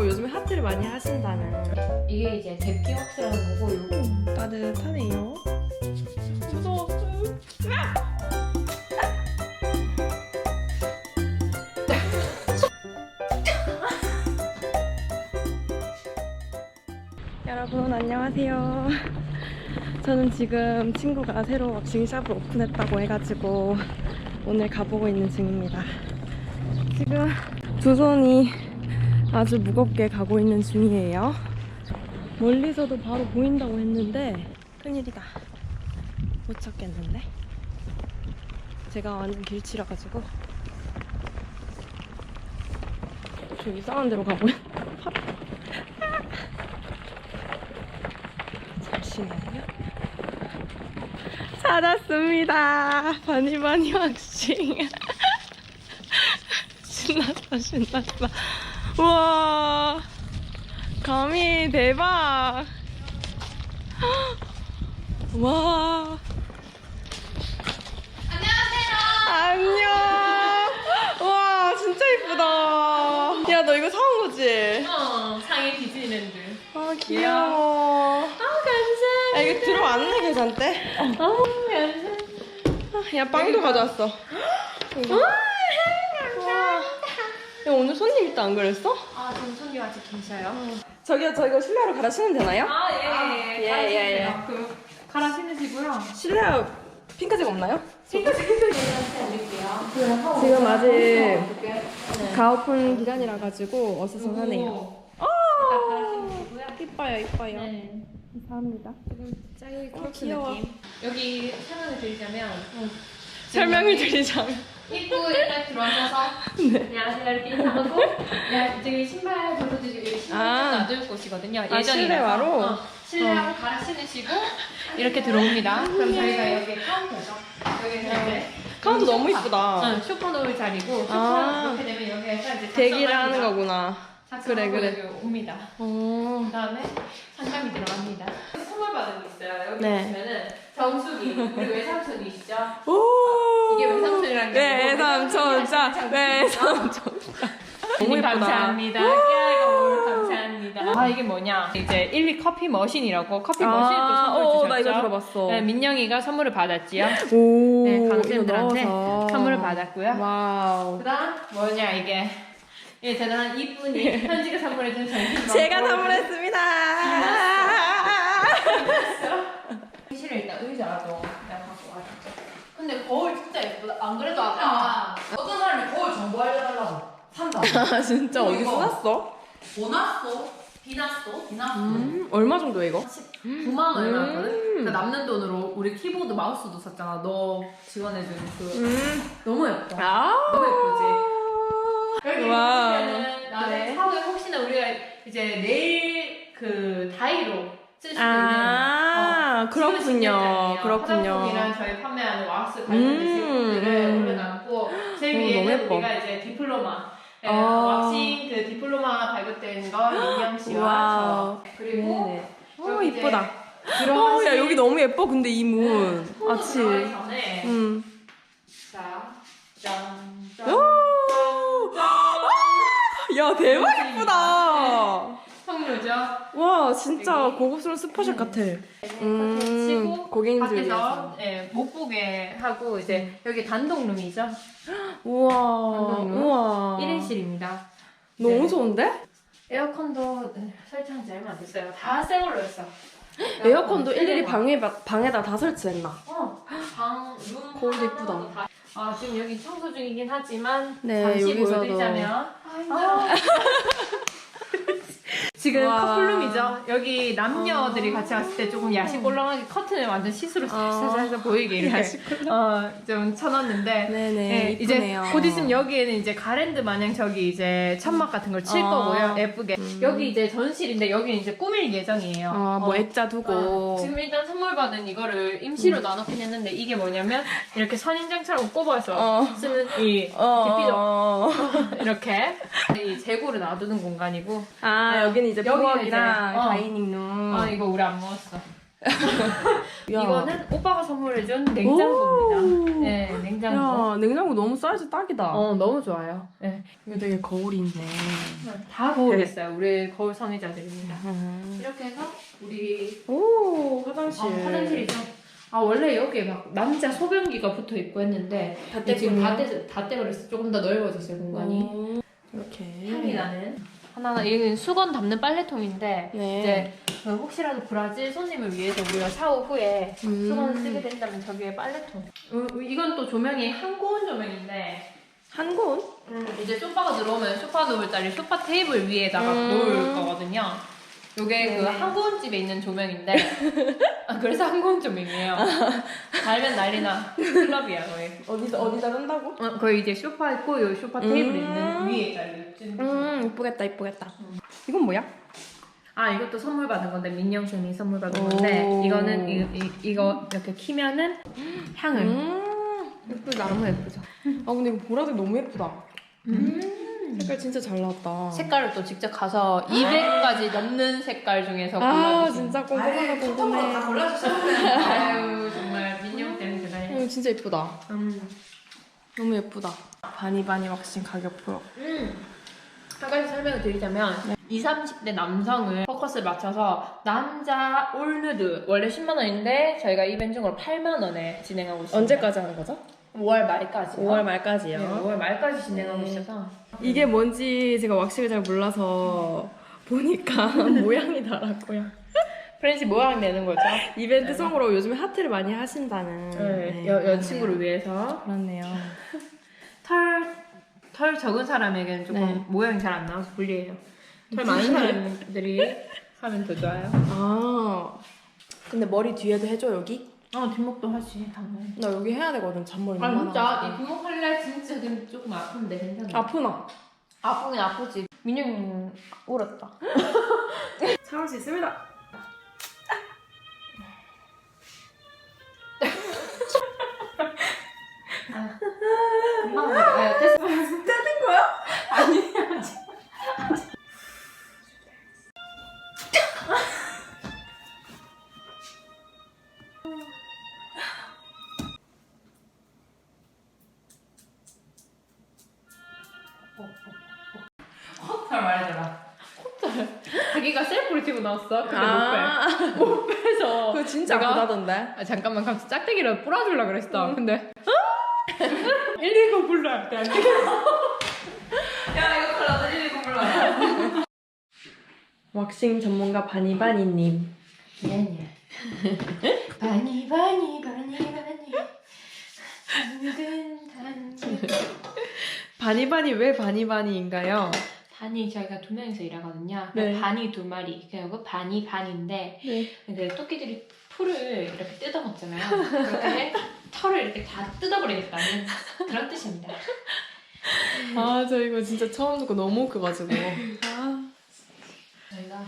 이거로 요즘에 하트를 많이 하신다는. 이게 이제 대피 왁스라는 거고 요거 따뜻하네요. 무서워. 여러분 안녕하세요. 저는 지금 친구가 새로 왁싱샵을 오픈했다고 해가지고 오늘 가보고 있는 중입니다. 지금 두 손이 아주 무겁게 가고 있는 중이에요. 멀리서도 바로 보인다고 했는데 큰일이다. 못 찾겠는데? 제가 완전 길치라 가지고 좀 이상한 데로 가고 있- 잠시만요. 찾았습니다. 바니바니 왁싱. 신났다, 신났다. 우와. 감이 대박. 와. 안녕. 와, 진짜 이쁘다. 야, 너 이거 사온 거지? 어 상해 디즈니랜드 아, 귀여워. 아 감사 아, 이거 들어왔네, 계산대. 아 감사 아, 야, 빵도 가져왔어. 이거. 와. 야, 오늘 손님 있다, 안 그랬어? 아 지금 손님 아직 계셔요? 저기요, 저 이거 실내로 갈아 신으면 되나요? 아 예 예 예, 예, 예. 그 갈아 신으시고요 실내 핑크색 없나요? 핑크색을 드릴게요 지금 아직 가오픈 기간이라 가지고 어수선하네요. 아, 이뻐요, 이뻐요. 네. 감사합니다. 짱이 어, 귀여워. 여기 설명을 드리자면 설명을 드리자면 입구에 딱 들어와셔서 안녕하세요 이렇게 인사하고 야, 저기 신발 벗어주시고 신발 아. 좀 놔둘 곳이거든요. 아, 예전이라서. 실내화로? 어, 실내화로 갈아 신으시고 이렇게 들어옵니다. 그럼 저희가 여기 카운터죠. 여기서 이제 카운터 너무 소파. 이쁘다. 어, 쇼파 놓을 자리고 쇼파 아. 이렇게 되면 여기에서 이제 대기를 하는 작성합니다. 거구나. 작성하고 그래, 그래. 여기 옵니다. 어. 그다음에 상담이 들어갑니다. 선물 받은 거 있어요. 여기 네. 보시면은 정수기 우리 외삼촌이시죠? 오. 이게 외삼촌이라는 게 네, 외삼촌, 자, 외삼촌. 너무 예쁘다. 감사합니다. 깨알가 감사합니다. 아 이게 뭐냐? 이제 1, 2 커피 머신이라고 커피 머신을 또 선물 어, 주셨죠. 나 이거 들어봤어. 네, 민영이가 선물을 받았지요. 오. 네, 강쌤들한테 넣어서. 선물을 받았고요. 와우. 그다음 뭐냐 이게 이 대단한 이쁜이 현지가 선물해준 정신 제가 선물했습니다. 실을 일단 의자도 내가 갖고 왔죠. 근데 거울 진짜 예쁘다. 안 그래도 아까 어떤 사람이 거울 정보 알려달라고 산다. 아, 진짜 어디서 이거. 샀어? 보났어? 비났어? 비났어? 음, 얼마 정도 이거? 9만 원 얼마였거든? 음. 그 남는 돈으로 우리 키보드 마우스도 샀잖아. 너 지원해준 그 음. 너무 예뻐. 아. 너무 예쁘지? 여기 와. 보시면은 나중에 네. 사후에 혹시나 우리가 이제 내일 그 다이로 쓸 아, 있는 어, 그렇군요. 그렇군요. 화장품이랑 저희 판매하는 왁스 관련된 음, 제품들을 음. 올려놨고 제일 어, 너무 위에는 예뻐. 우리가 이제 디플로마 네, 아. 왁싱 그 디플로마 발급된 거 민영 씨와 와우. 저 그리고 네네. 여기 이제 이쁘다. 어, 야, 여기 너무 예뻐, 근데 이 문. 손으로 아치. 들어가기 전에 음. 자, 짠, 짠. 오! 야, 대박 예쁘다. 성묘죠. 와, 진짜 여기. 고급스러운 스포샵 같아. 음, 치고 고객님들 밖에서 위해서. 예, 못 보게 하고 이제 여기 단독룸이죠. 우와, 감동이요? 우와. 1인실입니다. 너무 네. 좋은데? 에어컨도 네, 설치한 지 얼마 안 됐어요. 다 새 걸로 했어. 에어컨도 새 일일이 거. 방에, 방에다 다 설치했나? 어, 방, 룸. 거울도 이쁘다. 다- 아, 지금 여기 청소 중이긴 하지만 네, 잠시 여기서도. 보여드리자면 아, 지금 와. 커플룸이죠. 여기 남녀들이 같이 왔을 때 조금 야식골렁하게 커튼을 완전 시스루 아. 살살 보이게 이렇게 어, 좀 쳐놨는데 네네, 네, 이제 이쁘네요. 곧 있으면 여기에는 이제 가랜드 마냥 저기 이제 천막 같은 걸칠 아. 거고요. 예쁘게. 음. 여기 이제 전실인데 여기는 이제 꾸밀 예정이에요. 아, 뭐 어. 액자 두고. 어, 지금 일단 선물 받은 이거를 임시로 나눠긴 했는데 이게 뭐냐면 이렇게 선인장처럼 꼽아서 어. 쓰는 이 어, 디피저 어. 이렇게 이 재고를 놔두는 공간이고 아, 여기는 이제 여기는 부엌이랑 이제, 어. 다이닝룸. 아 이거 우리 안 먹었어 야. 이거는 오빠가 선물해준 냉장고입니다. 오. 네, 냉장고. 야, 냉장고 너무 사이즈 딱이다. 어, 너무 좋아요. 네. 이거 되게 거울이 있네. 다 거울 있어요. 우리 거울 선의자들입니다. 음. 이렇게 해서 우리 오, 화장실. 아, 화장실이죠. 아 원래 여기에 막 남자 소변기가 붙어 있고 했는데 다 지금 다. 떼, 다 떼버렸어. 조금 더 넓어졌어요 공간이. 오, 이렇게. 향이 나는. 하나는 이건 수건 담는 빨래통인데 네. 이제 그 혹시라도 브라질 손님을 위해서 우리가 샤워 후에 음. 수건을 쓰게 된다면 저기에 빨래통. 어, 이건 또 조명이 한고온 조명인데 한 권? 이제 소파가 들어오면 소파 놓을 자리 소파 테이블 위에다가 음. 놓을 거거든요. 요게 그 네. 한고은 집에 있는 조명인데 아, 그래서 한고은 조명이에요. 달면 난리나 클럽이야 거의. 어디다, 어디다 둔다고? 어, 거의 이제 소파 있고 요 소파 테이블 음. 있는 위에 자리. 음, 이쁘겠다, 이쁘겠다. 이건 뭐야? 아 이것도 선물 받은 건데 민영 쌤이 선물 받은 오. 건데 이거는 이, 이, 이 거 이렇게 키면은 향을 음. 예쁘다 너무 예쁘죠. 아, 근데 이거 보라색 너무 예쁘다. 음. 색깔 진짜 잘 나왔다. 색깔을 또 직접 가서 200가지 넘는 색깔 중에서 아, 골라주신 진짜 꼼꼼하다, 다 꼼꼼해. 골라주셨네. 아유 정말 민영 때문에 대단해. 음, 진짜 예쁘다. 음. 너무 예쁘다. 바니바니 왁싱 가격표. 음. 한 가지 설명을 드리자면 20, 30대 남성을 포커스를 맞춰서 남자 올누드 원래 10만 원인데 저희가 이벤트 중으로 8만 원에 진행하고 있습니다. 언제까지 하는 거죠? 5월 말까지. 5월 말까지요. 네, 5월 말까지 진행하고 네. 있어서 이게 뭔지 제가 왁싱을 잘 몰라서 보니까 모양이더라고요. 프렌치 모양 내는 거죠. 이벤트성으로 요즘에 하트를 많이 하신다는. 네, 여, 여친구를 위해서 그렇네요. 털, 털 적은 사람에게는 조금 네. 모양이 잘 안 나와서 불리해요. 털 많은 사람들이 하면 더 좋아요. 아. 근데 머리 뒤에도 해줘 여기? 어 뒷목도 하지 당연히. 나 여기 해야 되거든 잔머리 아 너무 진짜 많아가지고. 이 뒷목 할래 진짜 지금 조금 아픈데 괜찮아. 아프나? 아프긴 아프지. 민영이 울었다. 참을 수 있습니다. 금방 아, 됐어. 떼는 거야? 아니 아직. 호텔 말해줘라. 자기가 셀프를 찍고 나왔어. 근데 못 빼. 못 빼서. 그거 진짜 내가- 아프다던데. 아, 잠깐만 갑자기 짝대기를 뿌려주려 그랬어. 근데 119 불러야 돼. 야 이거 골라서 119 불러야 왁싱 전문가 바니바니님. 예, 예. 바니 바니 바니 바니 당근 당근 바니바니 왜 바니바니인가요? 반이 저희가 두 명이서 일하거든요. 네. 반이 두 마리. 그리고 반이 반인데 네. 근데 토끼들이 풀을 이렇게 뜯어 먹잖아요. 그렇게 털을 이렇게 다 뜯어버리겠다는 그런 뜻입니다. 아, 저 이거 진짜 처음 듣고 너무 웃겨가지고. 아. 저희가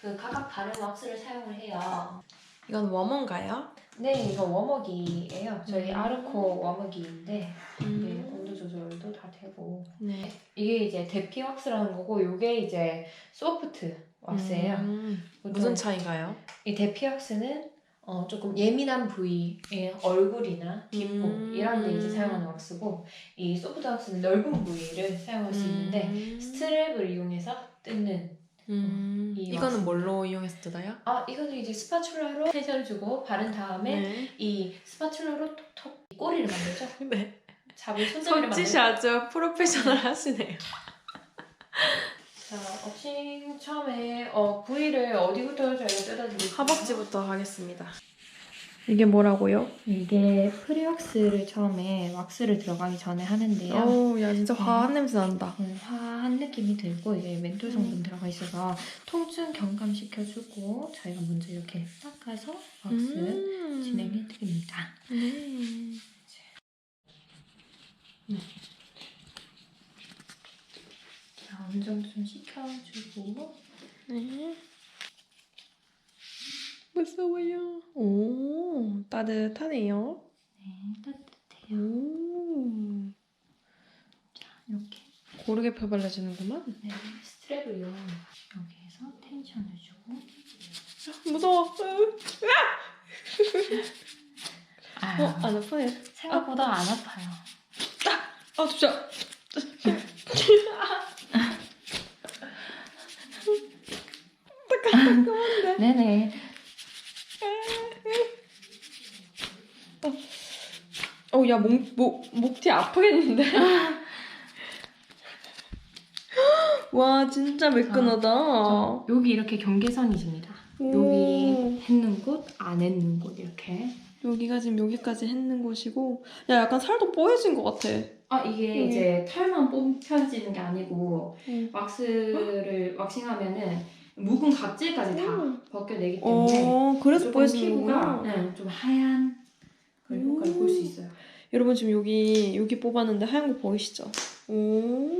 그 각각 다른 왁스를 사용을 해요. 이건 워머인가요? 네, 이거 워머기예요. 저희 음. 아르코 워머기인데 이게 온도 조절도 다 되고 네. 이게 이제 대피 왁스라는 거고 이게 이제 소프트 왁스예요. 음. 무슨 차이인가요? 이 대피 왁스는 어, 조금 예민한 부위, 예, 얼굴이나 뒷목 음. 이런 데 이제 사용하는 왁스고 이 소프트 왁스는 넓은 부위를 사용할 수 있는데 음. 스트랩을 이용해서 뜯는 음. 이 이거는 왁스. 뭘로 이용해서 뜯어요? 아 이거는 이제 스파츌라로 텐션을 주고 바른 다음에 네. 이 스파츌라로 톡톡 꼬리를 만들죠. 네. 잡을 손잡이를 만들죠. 손짓이 아주 프로페셔널 하시네요. 자, 왁싱 처음에 어, 부위를 어디부터 저희가 뜯어드릴까요? 허벅지부터 하겠습니다. 이게 뭐라고요? 이게 프리왁스를 처음에 왁스를 들어가기 전에 하는데요. 어우, 야 진짜 화한 냄새 난다. 음, 화한 느낌이 들고 이게 멘톨 성분 들어가 있어서 통증 경감시켜주고 저희가 먼저 이렇게 닦아서 왁스 음. 진행해드립니다. 네. 자, 어느 정도 좀식 혀주고 네. 무서워요. 오, 따뜻하네요. 네, 따뜻해요. 오, 이렇게 고르게 펴발라주는구만. 네, 스트랩을 이용 여기에서 텐션을 주고 무서워. 아유, 어, 안 아파요? 생각보다 안 아파요. 아, 진짜. 네네. 어, 야, 목, 목, 목뒤 아프겠는데? 와, 진짜 매끈하다. 저, 여기 이렇게 경계선이십니다. 오. 여기 했는 곳, 안 했는 곳 이렇게. 여기가 지금 여기까지 했는 곳이고, 야, 약간 살도 뽀얘진 것 같아. 아 이게 음. 이제 털만 뽑혀지는 게 아니고 응. 왁스를 왁싱하면은 묵은 각질까지 다 음. 벗겨내기 때문에 어, 그래서 조금 거구나. 네, 좀 하얀 그런 효과를 음. 볼수 있어요. 여러분 지금 여기 여기 뽑았는데 하얀 거 보이시죠? 오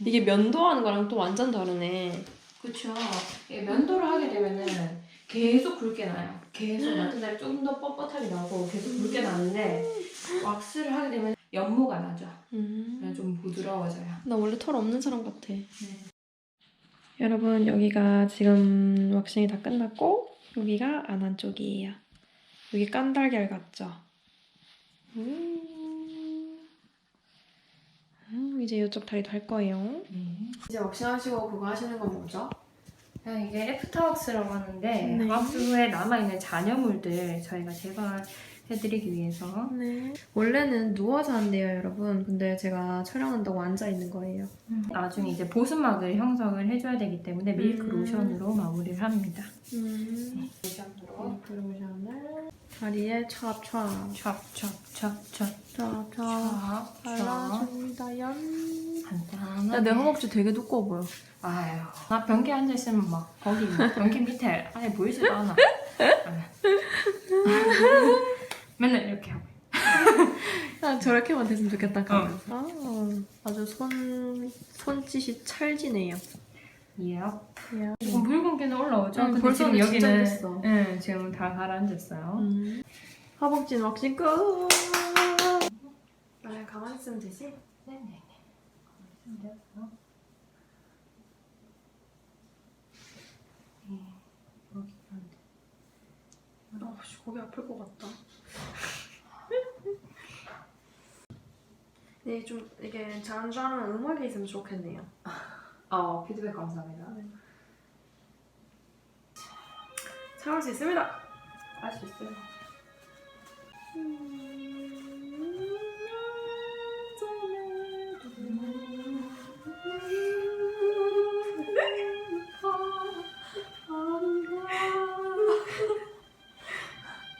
이게 면도하는 거랑 또 완전 다르네. 그렇죠. 면도를 하게 되면은 계속 굵게 나요. 계속 맡은 자리 조금 더 뻣뻣하게 나고 계속 굵게 나는데 왁스를 하게 되면 연모가 나죠. 음. 그냥 좀 부드러워져요. 나 원래 털 없는 사람 같아. 여러분 여기가 지금 왁싱이 다 끝났고 여기가 안 한 쪽이에요. 여기 깐달걀 같죠? 음. 음, 이제 이쪽 다리 달 거예요. 이제 왁싱 하시고 그거 하시는 건 뭐죠? 아, 이게 애프터 왁스라고 하는데 네. 왁스 후에 남아있는 잔여물들 저희가 제거 해드리기 위해서 네. 원래는 누워서 한대요, 여러분. 근데 제가 촬영한다고 앉아 있는 거예요. 나중에 이제 보습막을 형성을 해줘야 되기 때문에 밀크 음. 로션으로 마무리를 합니다. 음. 로션으로 로션을 다리에 찹찹 촥촥촥촥 찹찹 촥촥 발라줍니다, 연. 간단하게 야, 내 허벅지 되게 두꺼워 보여. 아유 나 변기 앉아있으면 막 거기 변기 밑에 아예 보이지도 않아 맨날 이렇게 하고 아, 저렇게만 됐으면 좋겠다, 하면서. 아주 손, 손짓이 찰지네요. 예. 야. 조금 붉은 게는 올라오죠? 응, 근데 벌써 지금 진짜 여기는 됐어. 응, 지금 다 가라앉았어요. 음. 허벅지는 왁싱 끝. 아, 가만히 있으면 되지? 네네네. 아, 씨, 거기 아플 것 같다. 네, 좀 이게 잔잔한 음악이 있으면 좋겠네요. 아 피드백 감사합니다. 참을 수 있습니다. 할 수 있어요.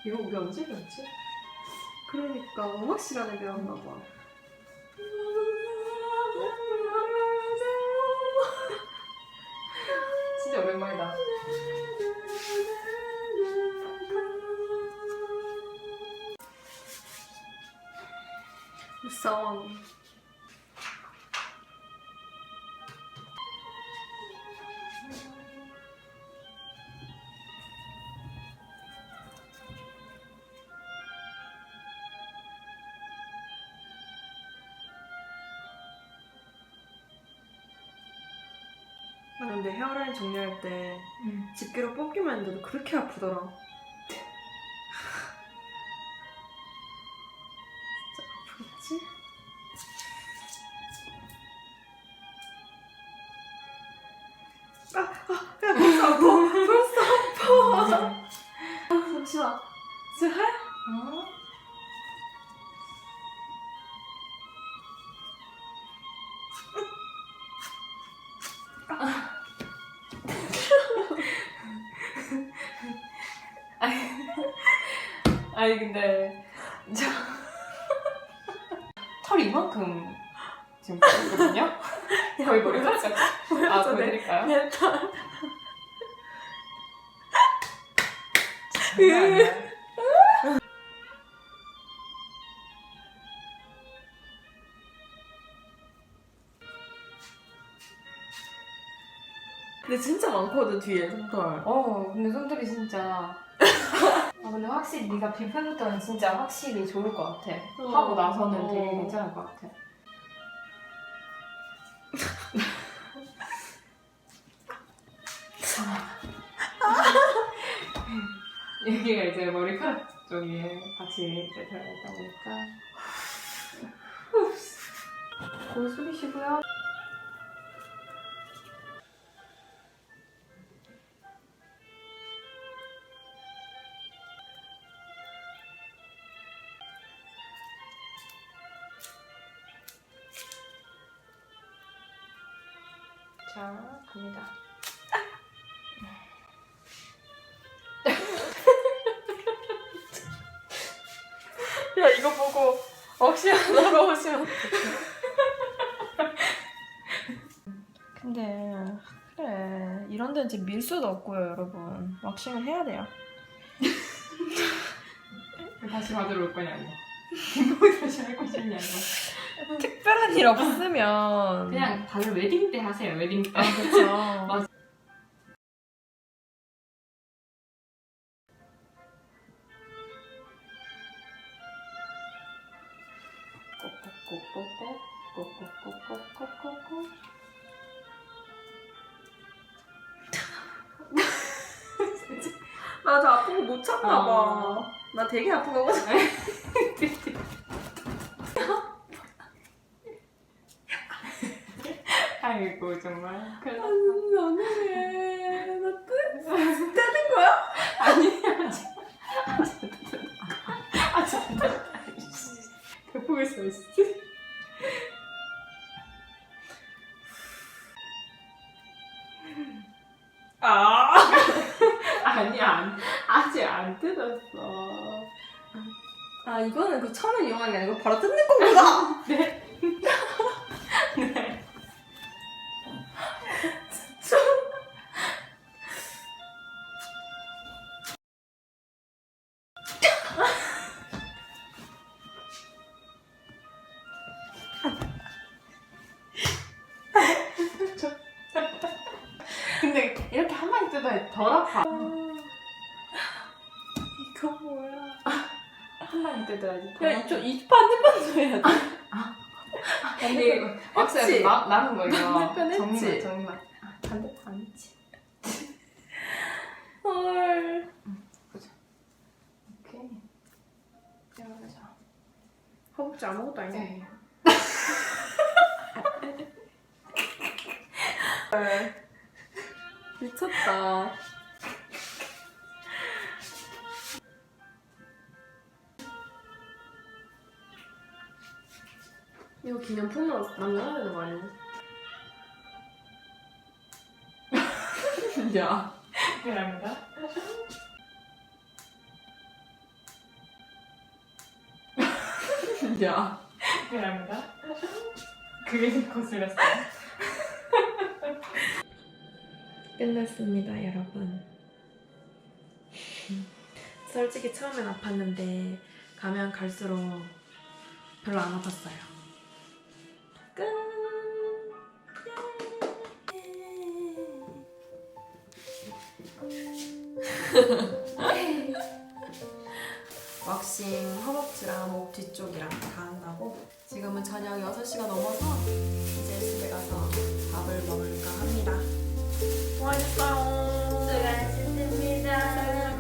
이거 우리 언제 배웠지? 그러니까 음악 시간에 배웠나 봐. 진짜 오랜만이다. 무서워. 아 근데 헤어라인 정리할 때 집게로 뽑기만 했는데도 그렇게 아프더라. 아니 근데 저 털이 이만큼 지금 보이거든요? 거의 머리카락 같이 아 보여드릴까요? 내 털. 장난 아니야. 근데 진짜 많거든, 뒤에 털. 어 근데 손톱이 진짜 아 근데 확실히 네가 뷔페부터는 진짜 확실히 좋을 것 같아 어. 하고 나서는 되게 어. 괜찮을 것 같아 여기가 이제 머리카락 쪽이 같이 이제 들어있다 보니까 고개 숙이시고요. 자, 갑니다. 야, 이거 보고 억시 안 하러 오시면 근데 그래 이런 데는 지금 밀 수도 없고요 여러분. 왁싱을 해야 돼요. 다시 받으러 올 거냐고 뭐 다시 할 것이냐고 특별한 일 없으면 그냥 다들 웨딩 때 하세요 웨딩 때아 그쵸 맞아. 나저 아픈 거 못 참나 봐. 나 되게 아픈 거거든. 아이고 정말 큰일 났다. 오늘해. 나 뜨? 뜨는 거야? 아 진짜 대포에 서 있어 아. 아니야 안, 아직 안 뜯었어 아 이거는 그 천을 이용한 게 아니고 바로 뜯는 거구나. 네 이렇게 한 마디 뜯어야 덜 아파 이거 뭐야? 한 마디 뜯어야지 덜 야, 아파. 저이 반대반도 해야 돼. 이게 왁스가 했지? 나- 남은 거 이거 반대편 했지? 정리만 정리만 아, 반대편 했지 헐. 오케이 자 허벅지 아무것도 아니네. 네. 미쳤다. 이거 기념품으로 남겨놔야 되는 거 아니야? 야. 미안합니다 야. 미안합니다 그게 거슬렸어 끝났습니다, 여러분. 솔직히 처음엔 아팠는데 가면 갈수록 별로 안 아팠어요. 끝. 왁싱 허벅지랑 목 뒤쪽이랑 다 한다고 지금은 저녁 6시가 넘어서 이제 집에 가서 밥을 먹을까 합니다. 수고하셨어요. 수고하셨습니다. 네,